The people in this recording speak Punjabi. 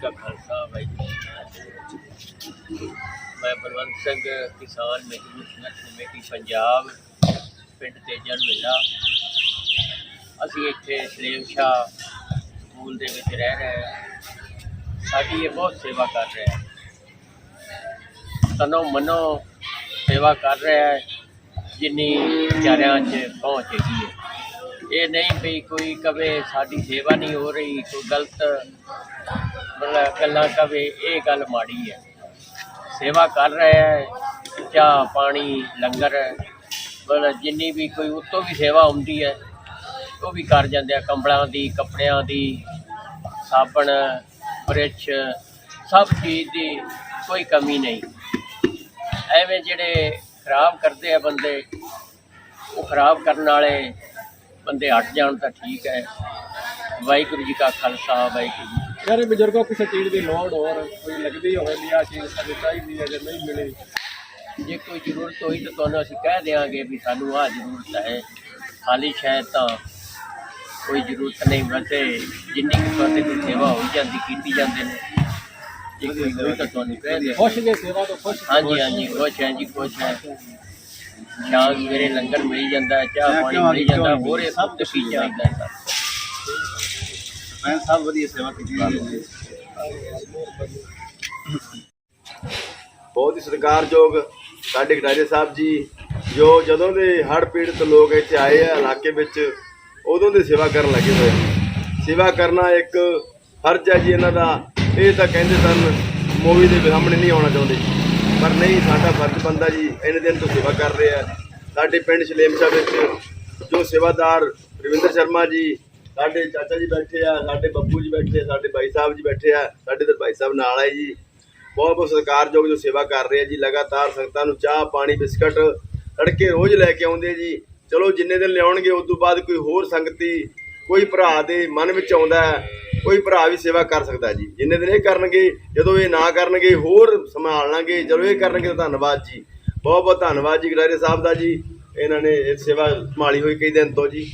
ਕਾ ਖਾਲਸਾ ਵਾਹਿਗੁਰੂ ਜੀ ਕੀ ਫਤਿਹ ਮੈਂ ਬਲਵੰਤ ਸਿੰਘ ਕਿਸਾਨ ਮਜ਼ਦੂਰ ਸੰਘਰਸ਼ ਕਮੇਟੀ ਪੰਜਾਬ ਪਿੰਡ ਤੇਜਨ ਮੇਲਾ ਅਸੀਂ ਇੱਥੇ ਸਲੇਮ ਸ਼ਾਹ ਸਕੂਲ ਦੇ ਵਿੱਚ ਰਹਿ ਰਹੇ ਹਾਂ ਸਾਡੀ ਇਹ ਬਹੁਤ ਸੇਵਾ ਕਰ ਰਿਹਾ ਹੈ ਤਨੋ ਮਨੋ ਸੇਵਾ ਕਰ ਰਿਹਾ ਹੈ ਜਿੰਨੀ ਵਿਚਾਰਿਆਂ 'ਚ ਪਹੁੰਚ ਹੈਗੀ ਹੈ ਇਹ ਨਹੀਂ ਵੀ ਕੋਈ ਕਵੇ ਸਾਡੀ ਸੇਵਾ ਨਹੀਂ ਹੋ ਰਹੀ ਕੋਈ ਗਲਤ ਮਤਲਬ ਗੱਲਾਂ ਕਵੇ ਇਹ ਗੱਲ ਮਾੜੀ ਹੈ। ਸੇਵਾ ਕਰ ਰਿਹਾ ਹੈ, ਚਾਹ, ਪਾਣੀ, ਲੰਗਰ ਮਤਲਬ ਜਿੰਨੀ ਵੀ ਕੋਈ ਉਤੋਂ ਵੀ ਸੇਵਾ ਹੁੰਦੀ ਹੈ, ਉਹ ਵੀ ਕਰ ਜਾਂਦੇ ਆ, ਕੰਬਲਾਂ ਦੀ, ਕੱਪੜਿਆਂ ਦੀ, ਸਾਬਣ ਬ੍ਰਸ਼ ਸਭ ਚੀਜ਼ ਦੀ ਕੋਈ ਕਮੀ ਨਹੀਂ। ਐਵੇਂ ਜਿਹੜੇ ਖਰਾਬ ਕਰਦੇ ਆ ਬੰਦੇ, ਉਹ ਖਰਾਬ ਕਰਨ ਵਾਲੇ ਬੰਦੇ ਹਟ ਜਾਣ ਤਾਂ ਠੀਕ ਹੈ। ਵਾਹਿਗੁਰੂ ਜੀ ਕਾ ਖਾਲਸਾ, ਵਾਹਿਗੁਰੂ ਜੀ ਯਾਰ ਬਜ਼ੁਰਗੋ ਕਿਸੇ ਚੀਜ਼ ਦੀ ਲੋੜ ਹੋਰ ਕੋਈ ਲੱਗਦੀ ਹੋਵੇ ਵੀ ਆ ਚੀਜ਼ ਸਾਨੂੰ ਚਾਹੀਦੀ ਹੈ ਜੇ ਨਹੀਂ ਮਿਲੀ। ਜੇ ਕੋਈ ਜ਼ਰੂਰਤ ਹੋਈ ਤਾਂ ਤੁਹਾਨੂੰ ਅਸੀਂ ਕਹਿ ਦਿਆਂਗੇ ਵੀ ਸਾਨੂੰ ਆਹ ਜ਼ਰੂਰਤ ਹੈ। ਖਾਲੀ ਸ਼ਾਇਦ ਤਾਂ ਕੋਈ ਜ਼ਰੂਰਤ ਨਹੀਂ ਵੈਸੇ ਜਿੰਨੀ ਕੁ ਤੁਹਾਡੇ ਕੋਈ ਸੇਵਾ ਹੋ ਜਾਂਦੀ ਕੀਤੀ ਜਾਂਦੇ ਨੇ। ਜੇ ਕੋਈ ਹੋਈ ਤਾਂ ਤੁਹਾਨੂੰ ਕਹਿ ਦਿਆਂਗੇ। ਖੁਸ਼ ਜੇ ਸੇਵਾ ਤੋਂ ਖੁਸ਼ ਹਾਂਜੀ ਹਾਂਜੀ ਖੁਸ਼। ਹੈ ਜੀ ਖੁਸ਼ ਹੈ। ਸ਼ਾਮ ਸਵੇਰੇ ਲੰਗਰ ਮਿਲ ਜਾਂਦਾ ਚਾਹ ਪਾਣੀ ਮਿਲ ਜਾਂਦਾ ਹੋਰ ਇਹ ਸਭ ਕੁਛ ਹੀ ਚਾਹੀਦਾ ਹੈ। ਮੈਂ ਸਭ ਵਧੀਆ ਸੇਵਾ ਕੀਤੀ ਜਾਂਦੀ ਬਹੁਤ ਹੀ ਸਤਿਕਾਰਯੋਗ ਸਾਡੇ ਗਟਾਰੇ ਸਾਹਿਬ ਜੀ, ਜੋ ਜਦੋਂ ਦੇ ਹੜ੍ਹ ਪੀੜਤ ਲੋਕ ਇੱਥੇ ਆਏ ਆ ਇਲਾਕੇ ਵਿੱਚ, ਉਦੋਂ ਦੇ ਸੇਵਾ ਕਰਨ ਲੱਗੇ ਹੋਏ ਸੇਵਾ ਕਰਨਾ ਇੱਕ ਫਰਜ਼ ਹੈ ਜੀ ਇਹਨਾਂ ਦਾ। ਇਹ ਤਾਂ ਕਹਿੰਦੇ ਸਨ, ਮੂਵੀ ਦੇ ਸਾਹਮਣੇ ਨਹੀਂ ਆਉਣਾ ਚਾਹੁੰਦੇ। ਪਰ ਨਹੀਂ, ਸਾਡਾ ਫਰਜ਼ ਬੰਦਾ ਜੀ, ਇੰਨੇ ਦਿਨ ਤੋਂ ਸੇਵਾ ਕਰ ਰਹੇ ਆ। ਸਾਡੇ ਪਿੰਡ ਸ਼ਲੇਮਸ਼ਾ ਵਿੱਚ ਜੋ ਸੇਵਾਦਾਰ ਰਵਿੰਦਰ ਸ਼ਰਮਾ ਜੀ ਸਾਡੇ ਚਾਚਾ ਜੀ ਬੈਠੇ ਆ, ਸਾਡੇ ਬੱਬੂ ਜੀ ਬੈਠੇ ਆ, ਸਾਡੇ ਭਾਈ ਸਾਹਿਬ ਜੀ ਬੈਠੇ ਆ, ਸਾਡੇ ਤੇ ਭਾਈ ਸਾਹਿਬ ਨਾਲ ਆਏ ਜੀ। ਬਹੁਤ ਬਹੁਤ ਸਤਿਕਾਰਯੋਗ ਜੋ ਸੇਵਾ ਕਰ ਰਹੇ ਆ ਜੀ, ਲਗਾਤਾਰ ਸੰਗਤਾਂ ਨੂੰ ਚਾਹ, ਪਾਣੀ, ਬਿਸਕਟ ਤੜਕੇ ਰੋਜ਼ ਲੈ ਕੇ ਆਉਂਦੇ ਜੀ। ਚਲੋ ਜਿੰਨੇ ਦਿਨ ਲਿਆਉਣਗੇ, ਉਸ ਤੋਂ ਬਾਅਦ ਕੋਈ ਹੋਰ ਸੰਗਤੀ, ਕੋਈ ਭਰਾ ਦੇ ਮਨ ਵਿੱਚ ਆਉਂਦਾ ਕੋਈ ਭਰਾ ਵੀ ਸੇਵਾ ਕਰ ਸਕਦਾ ਜੀ। ਜਿੰਨੇ ਦਿਨ ਇਹ ਕਰਨਗੇ, ਜਦੋਂ ਇਹ ਨਾ ਕਰਨਗੇ, ਹੋਰ ਸੰਭਾਲ ਲਾਂਗੇ। ਜਦੋਂ ਇਹ ਕਰਨਗੇ ਤਾਂ ਧੰਨਵਾਦ ਜੀ। ਬਹੁਤ ਬਹੁਤ ਧੰਨਵਾਦ ਜੀ ਗਰਾਰੇ ਸਾਹਿਬ ਦਾ ਜੀ। ਇਹਨਾਂ ਨੇ ਇਹ ਸੇਵਾ ਸੰਭਾਲੀ ਹੋਈ ਕਈ ਦਿਨ ਤੋਂ ਜੀ।